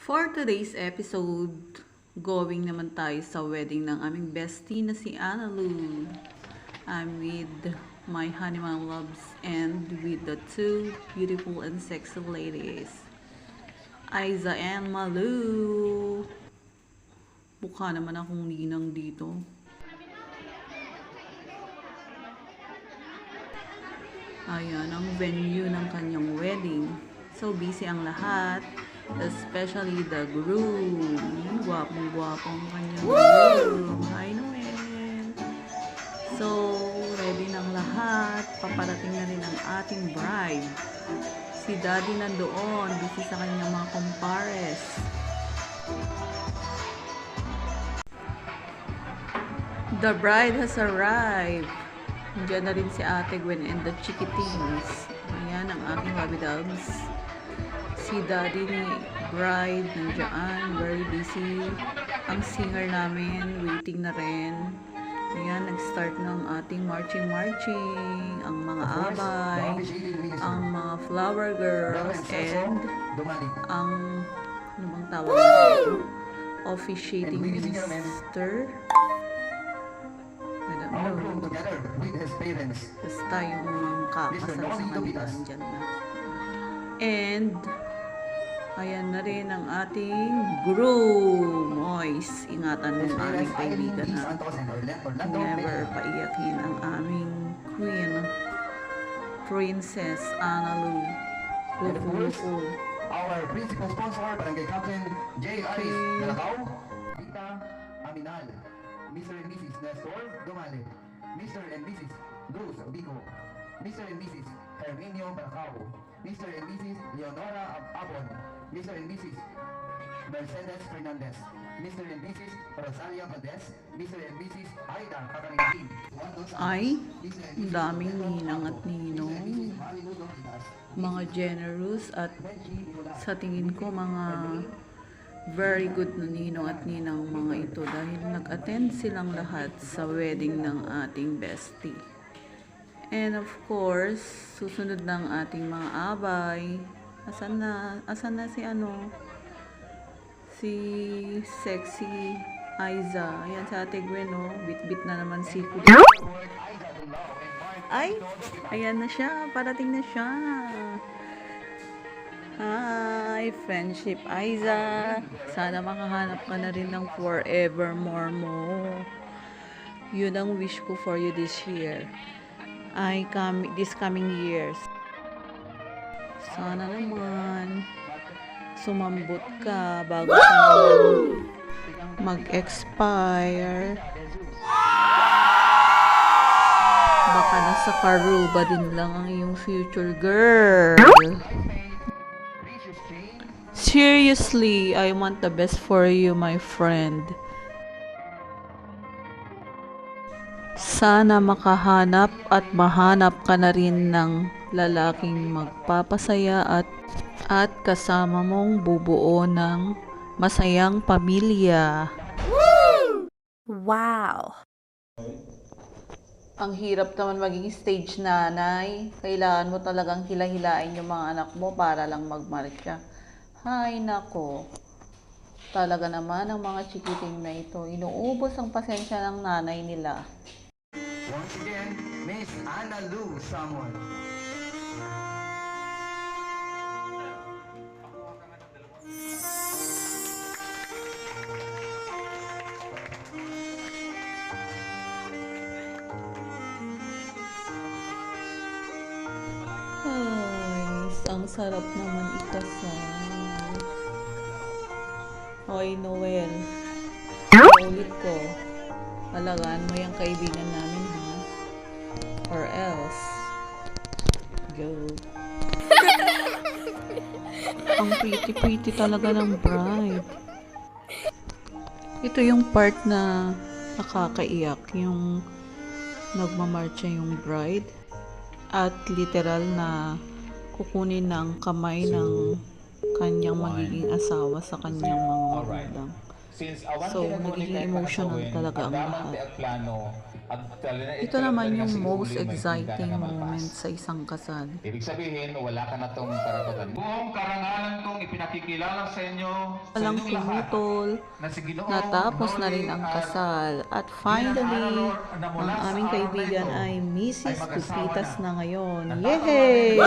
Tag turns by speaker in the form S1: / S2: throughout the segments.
S1: For today's episode, going naman tayo sa wedding ng aming bestie na si Anna Lou. I'm with my honeymoon loves and with the two beautiful and sexy ladies. Aiza and Malu. Mukha naman akong ninang dito. Ayan ang venue ng kanyang wedding. So busy ang lahat, especially the groom. Gwapong-gwapong kanyang groom. Hi Noel! So, ready ng lahat. Paparating na rin ang ating bride. Si daddy nandoon, busy sa kanyang mga compares. The bride has arrived. Diyan na rin si Ate Gwen and the Chiquitines. Ayan ang aking Bobby Dubs. Si Daddy ni Bride nandiyan, very busy. Ang singer namin, waiting na rin. Ayan, nag-start ng ating marching-marching. Ang mga abay, ang mga flower girls, and ang, ano bang tawag nito? Officiating minister.
S2: Parents.
S1: Basta yung mga kakasal sa kanila, andyan na. And, ayan na rin ang ating groom. Mois, ingatan ang aming kaibigan
S2: Orlando
S1: never paiyakin ang aming queen, Princess
S2: of course,
S1: Lupul.
S2: Our principal sponsor, Barangay Captain J. Aris. Galacao, Tita Aminal, Mr. and Mrs. Nestor Domale, Mr. and Mrs. Luz Bico, Mr. and Mrs. Herminio Balacao, Mr. and Mrs. Leonora Ab- Abon, Mr. and Mrs. Mercedes Fernandez, Mr. and Mrs. Rosalia Valdez, Mr. and Mrs. Aida Cacarintin.
S1: Ay, ang daming ninang at ninong. Mga generous at sa tingin ko mga very good na ninong at ninang mga ito dahil nag-attend silang lahat sa wedding ng ating bestie. And of course, susunod ng ating mga abay. Asan na, asan na si ano? Si sexy Aiza. Ayan sa ate Gwen, oh. Bit-bit na naman si Kuya. Ay, ayan na siya. Parating na siya. Hi, friendship Aiza. Sana makahanap ka na rin ng forevermore mo. Yun ang wish ko for you this year. Ay, com- this coming years. Sana naman sumambot ka bago ka mag-expire. Baka nasa Karuba din lang ang iyong future girl. Seriously, I want the best for you, my friend. Sana makahanap at mahanap ka na rin ng lalaking magpapasaya at at kasama mong bubuo ng masayang pamilya.
S3: Wow.
S1: Ang hirap naman maging stage nanay. Kailangan mo talagang hila-hilain yung mga anak mo para lang magmarcha. Hay nako. Talaga naman ang mga chikiting na ito. Inuubos ang pasensya ng nanay nila.
S2: Once again, Miss Anna Lou Samuel.
S1: Ang sarap naman ikasal. Hoy, Noel. Ulit ko. Alagaan mo yung kaibigan namin, ang pretty-pretty talaga ng bride. Ito yung part na nakakaiyak, yung nagmamarcha yung bride at literal na kukunin ng kamay ng kanyang magiging asawa sa kanyang mga magulang.
S3: Since awan
S1: So,
S3: kahit
S1: emotional talaga ang lahat. Ito naman
S3: na
S1: yung most exciting moment sa isang kasal.
S3: Ibig sabihin, wala ka na tong karapatan. Buong karangalan kong ipinakikilala sa inyo,
S1: Walang
S3: Ginoong
S1: natapos na rin ang kasal. At finally, ang aming kaibigan ay Mrs. Tupitas na ngayon. Yay!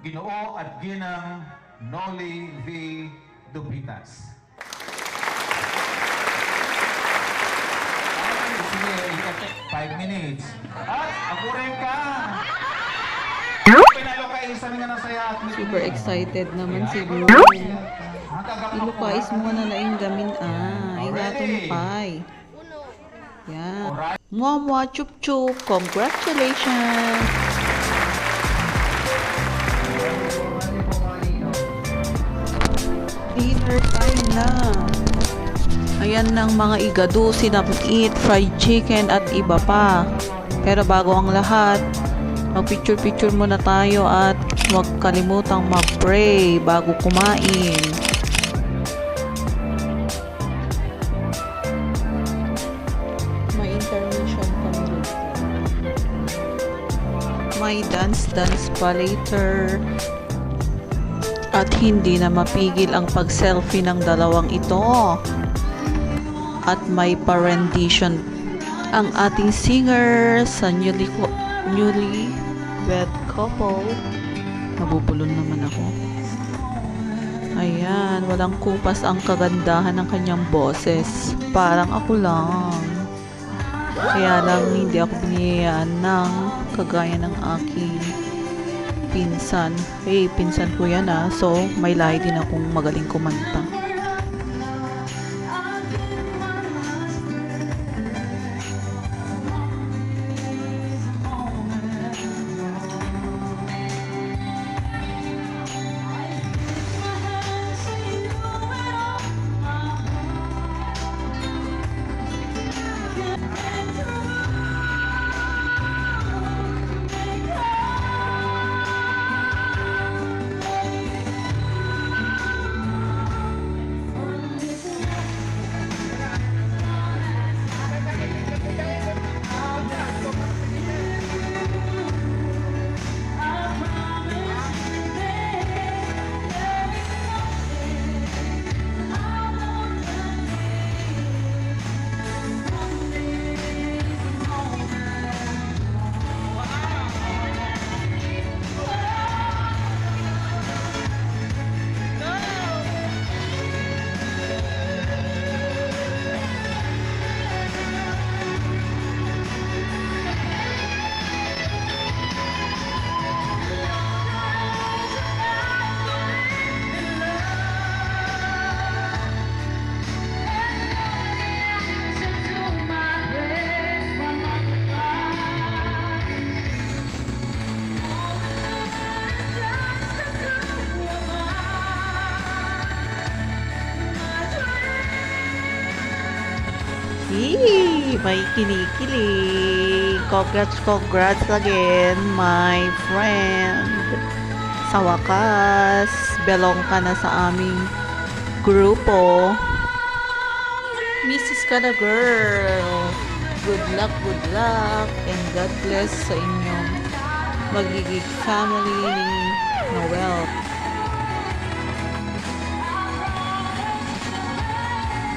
S3: Ginoo at Ginang Noli V. Dupitas. Sige, you can take five minutes. At, ako rin ka! Pinalo ka isa nga nasaya at
S1: Super excited naman si Blue.
S3: Ha?
S1: mo na laing gamin ah. Ingatong pay. Yan. Mwa mwa chup chup. Congratulations! Dinner time na. Ayan ng mga igado, sinamit, fried chicken at iba pa. Pero bago ang lahat, mag-picture-picture muna tayo at huwag kalimutang mag-pray bago kumain. May intermission kami dito. May dance-dance pa later. At hindi na mapigil ang pag-selfie ng dalawang ito. At may pa-rendition ang ating singer sa newly, newly wed couple. Nabubulol naman ako. Ayan, walang kupas ang kagandahan ng kanyang boses. Parang ako lang. Kaya lang hindi ako biniyayaan ng kagaya ng aking pinsan. Hey, pinsan ko yan ah. So, may lahi din akong magaling kumanta. May kinikilig. Congrats, congrats again, my friend. Sa wakas, belong ka na sa aming grupo. Mrs. ka na, girl. Good luck, good luck, and God bless sa inyong magiging family ni Noel.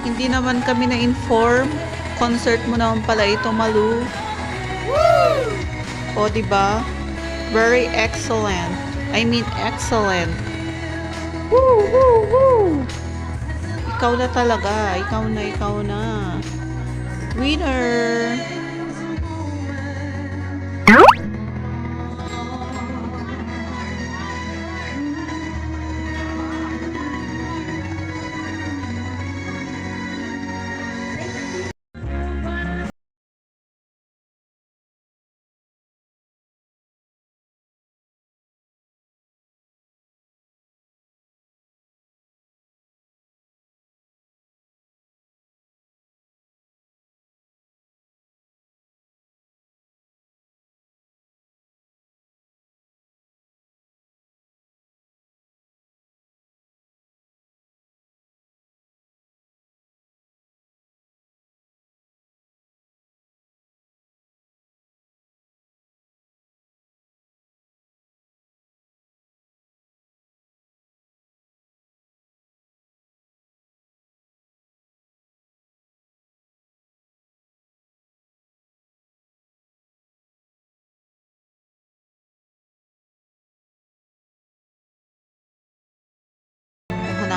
S1: Hindi naman kami na-inform. Concert mo naman pala ito, Malu. O, di ba? Very excellent. I mean, excellent. Woo, woo, woo. Ikaw na talaga. Ikaw na, ikaw na. Winner!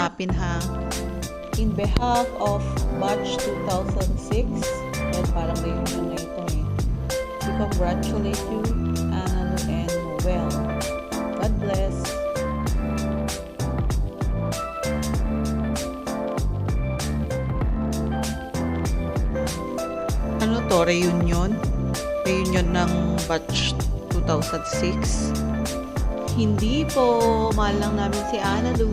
S1: Hanapin ha. In behalf of Batch 2006, well, parang reunion na ito eh. We congratulate you, Anna and Noel. God bless. Ano to? Reunion? Reunion ng batch 2006? Hindi po. Mahal lang namin si Ana Lu.